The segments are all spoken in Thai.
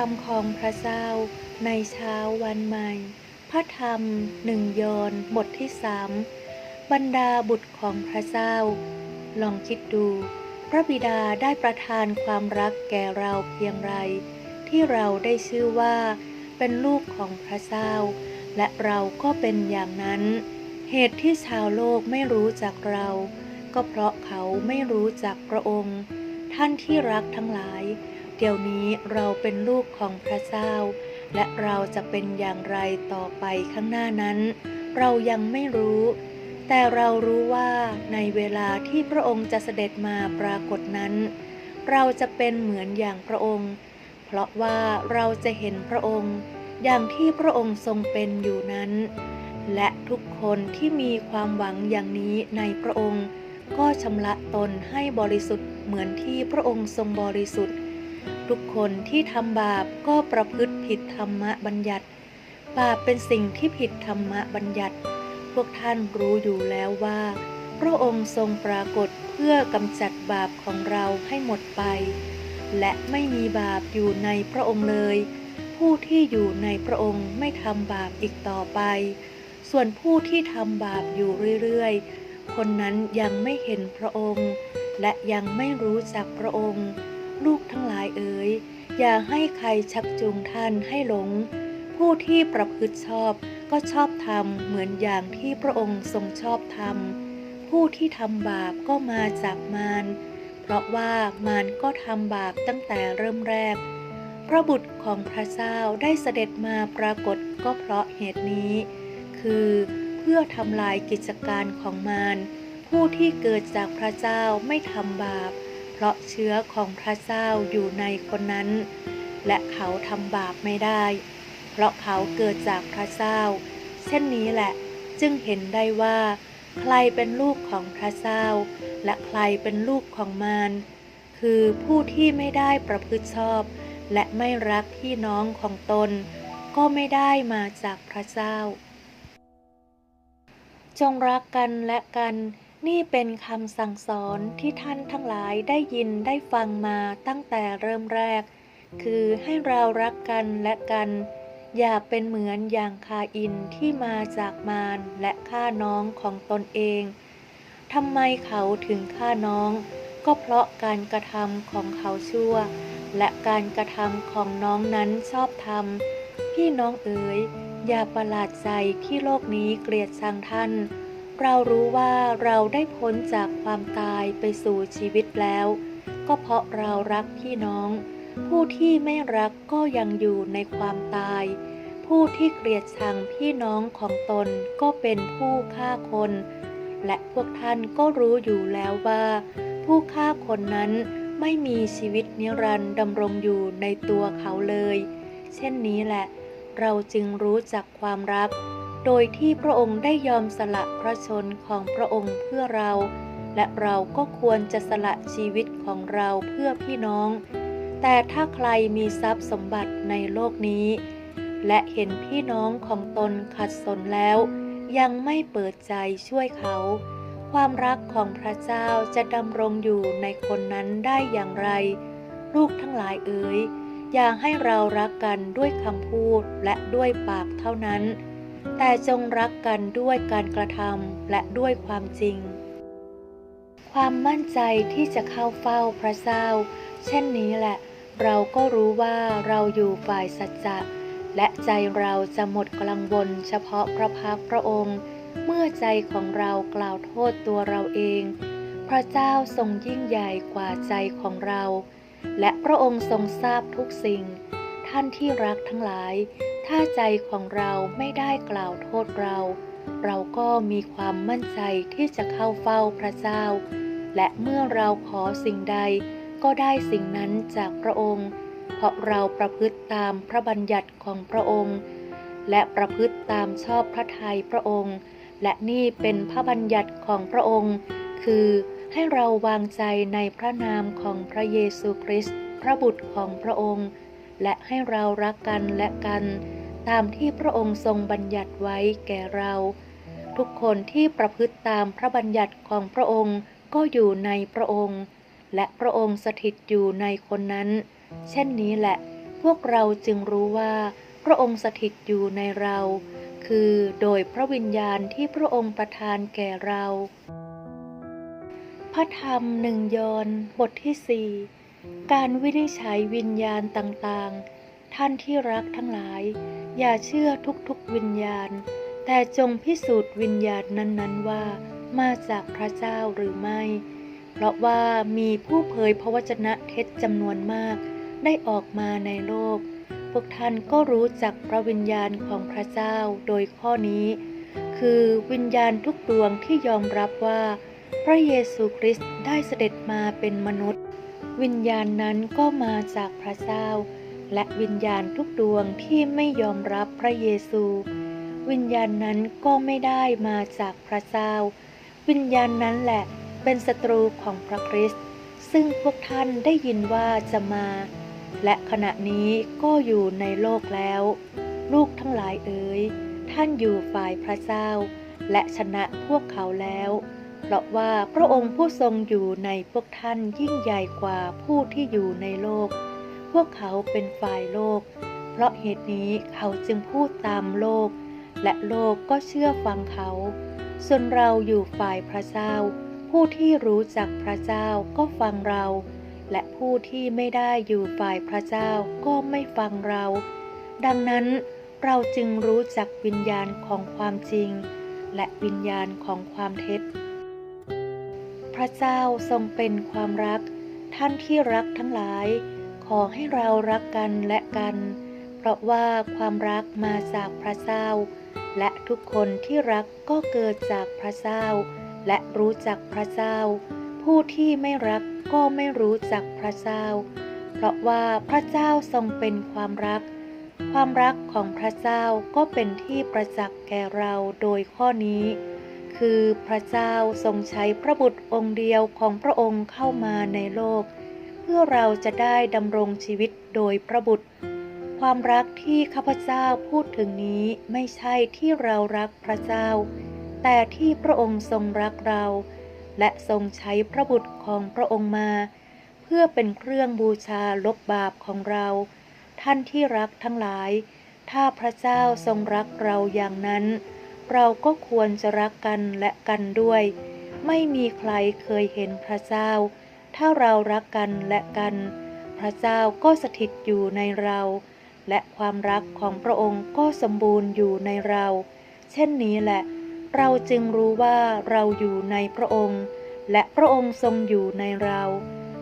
รมของพระเจ้า ในเช้าวันใหม่ พระธรรมหนึ่งโยนบทที่สามบรรดาบุตรของพระเจ้า ลองคิดดู พระบิดาได้ประทานความรักแก่เราเพียงไร ที่เราได้ชื่อว่า เป็นลูกของพระเจ้า และเราก็เป็นอย่างนั้น เหตุที่ชาวโลกไม่รู้จักเรา ก็เพราะเขาไม่รู้จักพระองค์ ท่านที่รักทั้งหลาย เดี๋ยวนี้เราเป็นลูกของพระเจ้า และเราจะเป็นอย่างไรต่อไปข้างหน้านั้น เรายังไม่รู้ แต่เรารู้ว่าในเวลาที่พระองค์จะเสด็จมาปรากฏนั้น เราจะเป็นเหมือนอย่างพระองค์ เพราะว่าเราจะเห็นพระองค์ อย่างที่พระองค์ทรงเป็นอยู่นั้น และทุกคนที่มีความหวังอย่างนี้ในพระองค์ ก็ชำระตนให้บริสุทธิ์เหมือนที่พระองค์ทรงบริสุทธิ์ ทุกคนที่ทำบาปก็ประพฤติผิดธรรมบัญญัติ บาปเป็นสิ่งที่ผิดธรรมบัญญัติ พวกท่านรู้อยู่แล้วว่า พระองค์ทรงปรากฏเพื่อกำจัดบาปของเราให้หมดไป และไม่มีบาปอยู่ในพระองค์เลย ผู้ที่อยู่ในพระองค์ไม่ทำบาปอีกต่อไป ส่วนผู้ที่ทำบาปอยู่เรื่อยๆ คนนั้นยังไม่เห็นพระองค์ และยังไม่รู้จักพระองค์ ลูกทั้งหลายเอ๋ยอย่าให้ใครชักจูงท่านให้หลง ผู้ที่ประพฤติชอบก็ชอบทำเหมือนอย่างที่พระองค์ทรงชอบทำผู้ที่ทำบาปก็มาจากมารเพราะว่ามารก็ทำบาปตั้งแต่เริ่มแรก พระบุตรของพระเจ้าได้เสด็จมาปรากฏก็เพราะเหตุนี้ คือเพื่อทำลายกิจการของมารผู้ที่เกิดจากพระเจ้าไม่ทำบาป เพราะเชื้อของพระเจ้าอยู่ในคนนั้น และเขาทำบาปไม่ได้ เพราะเขาเกิดจากพระเจ้า เช่นนี้แหละจึงเห็นได้ว่า ใครเป็นลูกของพระเจ้า และใครเป็นลูกของมารคือผู้ที่ไม่ได้ประพฤติชอบ และไม่รักพี่น้องของตน ก็ไม่ได้มาจากพระเจ้า จงรักกันและกัน นี่เป็นคำสั่งสอนที่ท่านทั้งหลายได้ยินได้ฟังมาตั้งแต่เริ่มแรก คือให้เรารักกันและกัน อย่าเป็นเหมือนอย่างคาอินที่มาจากมารและฆ่าน้องของตนเองทำไมเขาถึงฆ่าน้อง ก็เพราะการกระทำของเขาชั่ว และการกระทำของน้องนั้นชอบธรรมพี่น้องเอ๋ยอย่าประหลาดใจที่โลกนี้เกลียดชังท่าน เรารู้ว่าเราได้พ้นจากความตายไปสู่ชีวิตแล้ว ก็เพราะเรารักพี่น้อง ผู้ที่ไม่รักก็ยังอยู่ในความตาย ผู้ที่เกลียดชังพี่น้องของตนก็เป็นผู้ฆ่าคน และพวกท่านก็รู้อยู่แล้วว่า ผู้ฆ่าคนนั้นไม่มีชีวิตนิรันดร์ดำรงอยู่ในตัวเขาเลย เช่นนี้แหละ เราจึงรู้จักความรัก โดยที่พระองค์ได้ยอมสละพระชนของพระองค์เพื่อเรา และเราก็ควรจะสละชีวิตของเราเพื่อพี่น้อง แต่ถ้าใครมีทรัพย์สมบัติในโลกนี้ และเห็นพี่น้องของตนขัดสนแล้ว ยังไม่เปิดใจช่วยเขา ความรักของพระเจ้าจะดำรงอยู่ในคนนั้นได้อย่างไร ลูกทั้งหลายเอ๋ยอย่าให้เรารักกันด้วยคำพูดและด้วยปากเท่านั้น แต่จงรักกันด้วยการกระทำและด้วยความจริง ความมั่นใจที่จะเข้าเฝ้าพระเจ้า เช่นนี้แหละ เราก็รู้ว่าเราอยู่ฝ่ายสัจจะ และใจเราจะหมดกลังวลเฉพาะพระพักตร์พระองค์ เมื่อใจของเรากล่าวโทษตัวเราเอง พระเจ้าทรงยิ่งใหญ่กว่าใจของเรา และพระองค์ทรงทราบทุกสิ่ง ท่านที่รักทั้งหลาย ถ้าใจของเราไม่ได้กล่าวโทษเรา เราก็มีความมั่นใจที่จะเข้าเฝ้าพระเจ้า และเมื่อเราขอสิ่งใด ก็ได้สิ่งนั้นจากพระองค์ เพราะเราประพฤติตามพระบัญญัติของพระองค์ และประพฤติตามชอบพระทัยพระองค์ และนี่เป็นพระบัญญัติของพระองค์ คือให้เราวางใจในพระนามของพระเยซูคริสต์พระบุตรของพระองค์ และให้เรารักกันและกัน ตามที่พระองค์ทรงบัญญัติไว้แก่เรา ทุกคนที่ประพฤติตามพระบัญญัติของพระองค์ก็อยู่ในพระองค์ และพระองค์สถิตอยู่ในคนนั้น เช่นนี้แหละ พวกเราจึงรู้ว่าพระองค์สถิตอยู่ในเรา คือโดยพระวิญญาณที่พระองค์ประทานแก่เรา พระธรรมหนึ่งยอนบทที่สี่การวินิจฉัยวิญญาณต่างๆ ท่านที่รักทั้งหลาย อย่าเชื่อทุกๆวิญญาณ แต่จงพิสูจน์วิญญาณนั้นๆว่ามาจากพระเจ้าหรือไม่ เพราะว่ามีผู้เผยพระวจนะเท็จจำนวนมาก ได้ออกมาในโลก พวกท่านก็รู้จักพระวิญญาณของพระเจ้าโดยข้อนี้ คือวิญญาณทุกดวงที่ยอมรับว่า พระเยซูคริสต์ได้เสด็จมาเป็นมนุษย์ วิญญาณนั้นก็มาจากพระเจ้า และวิญญาณทุกดวงที่ไม่ยอมรับพระเยซู วิญญาณนั้นก็ไม่ได้มาจากพระเจ้า วิญญาณนั้นแหละเป็นศัตรูของพระคริสต์ซึ่งพวกท่านได้ยินว่าจะมา และขณะนี้ก็อยู่ในโลกแล้ว ลูกทั้งหลายเอ๋ยท่านอยู่ฝ่ายพระเจ้า และชนะพวกเขาแล้วเพราะว่าพระองค์ผู้ทรงอยู่ในพวกท่านยิ่งใหญ่กว่าผู้ที่อยู่ในโลก พวกเขาเป็นฝ่ายโลก เพราะเหตุนี้เขาจึงพูดตามโลก และโลกก็เชื่อฟังเขา ส่วนเราอยู่ฝ่ายพระเจ้า ผู้ที่รู้จักพระเจ้าก็ฟังเรา และผู้ที่ไม่ได้อยู่ฝ่ายพระเจ้าก็ไม่ฟังเรา ดังนั้นเราจึงรู้จักวิญญาณของความจริง และวิญญาณของความเท็จ พระเจ้าทรงเป็นความรักท่านที่รักทั้งหลาย ขอให้เรารักกันและกัน เพราะว่าความรักมาจากพระเจ้า และทุกคนที่รักก็เกิดจากพระเจ้า และรู้จักพระเจ้า ผู้ที่ไม่รักก็ไม่รู้จักพระเจ้า เพราะว่าพระเจ้าทรงเป็นความรัก ความรักของพระเจ้าก็เป็นที่ประจักษ์แก่เราโดยข้อนี้ คือพระเจ้าทรงใช้พระบุตรองค์เดียวของพระองค์เข้ามาในโลกเพื่อเราจะได้ดำรงชีวิตโดยพระบุตร ความรักที่ข้าพเจ้าพูดถึงนี้ไม่ใช่ที่เรารักพระเจ้า แต่ที่พระองค์ทรงรักเรา และทรงใช้พระบุตรของพระองค์มา เพื่อเป็นเครื่องบูชาลบบาปของเรา ท่านที่รักทั้งหลาย ถ้าพระเจ้าทรงรักเราอย่างนั้น เราก็ควรจะรักกันและกันด้วย ไม่มีใครเคยเห็นพระเจ้า ถ้าเรารักกันและกัน พระเจ้าก็สถิตอยู่ในเรา และความรักของพระองค์ก็สมบูรณ์อยู่ในเรา เช่นนี้แหละ เราจึงรู้ว่าเราอยู่ในพระองค์ และพระองค์ทรงอยู่ในเรา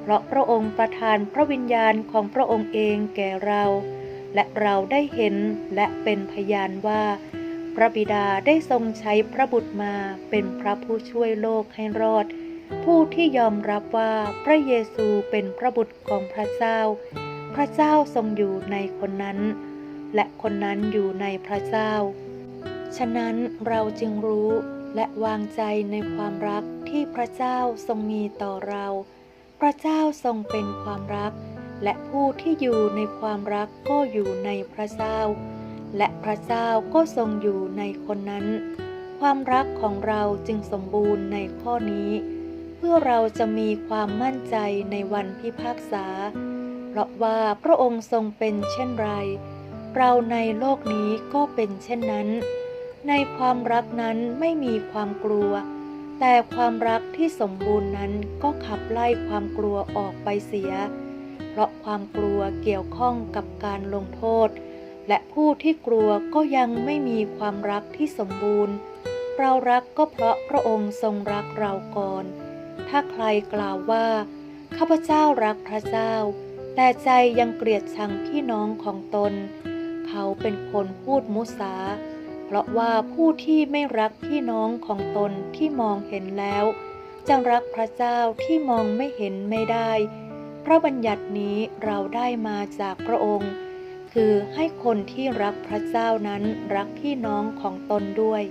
เพราะพระองค์ประทานพระวิญญาณของพระองค์เองแก่เรา และเราได้เห็นและเป็นพยานว่า พระบิดาได้ทรงใช้พระบุตรมาเป็นพระผู้ช่วยโลกให้รอด ผู้ที่ยอมรับว่าพระเยซูเป็นพระบุตรของพระเจ้า พระเจ้าทรงอยู่ในคนนั้น และคนนั้นอยู่ในพระเจ้า ฉะนั้นเราจึงรู้และวางใจในความรักที่พระเจ้าทรงมีต่อเรา พระเจ้าทรงเป็นความรัก และผู้ที่อยู่ในความรักก็อยู่ในพระเจ้า และพระเจ้าก็ทรงอยู่ในคนนั้น ความรักของเราจึงสมบูรณ์ในข้อนี้ พื่อเราจะมีความมั่นใจในวันพิพากษา เพราะว่าพระองค์ทรงเป็นเช่นไร เราในโลกนี้ก็เป็นเช่นนั้น ในความรักนั้นไม่มีความกลัว แต่ความรักที่สมบูรณ์นั้นก็ขับไล่ความกลัวออกไปเสีย เพราะความกลัวเกี่ยวข้องกับการลงโทษ และผู้ที่กลัวก็ยังไม่มีความรักที่สมบูรณ์ เรารักก็เพราะพระองค์ทรงรักเราก่อน ถ้าใครกล่าวว่า ข้าพเจ้ารักพระเจ้า แต่ใจยังเกลียดชังพี่น้องของตน เขาเป็นคนพูดมุสา เพราะว่าผู้ที่ไม่รักพี่น้องของตนที่มองเห็นแล้วจะรักพระเจ้าที่มองไม่เห็นไม่ได้ พระบัญญัตินี้เราได้มาจากพระองค์ คือให้คนที่รักพระเจ้านั้นรักพี่น้องของตนด้วย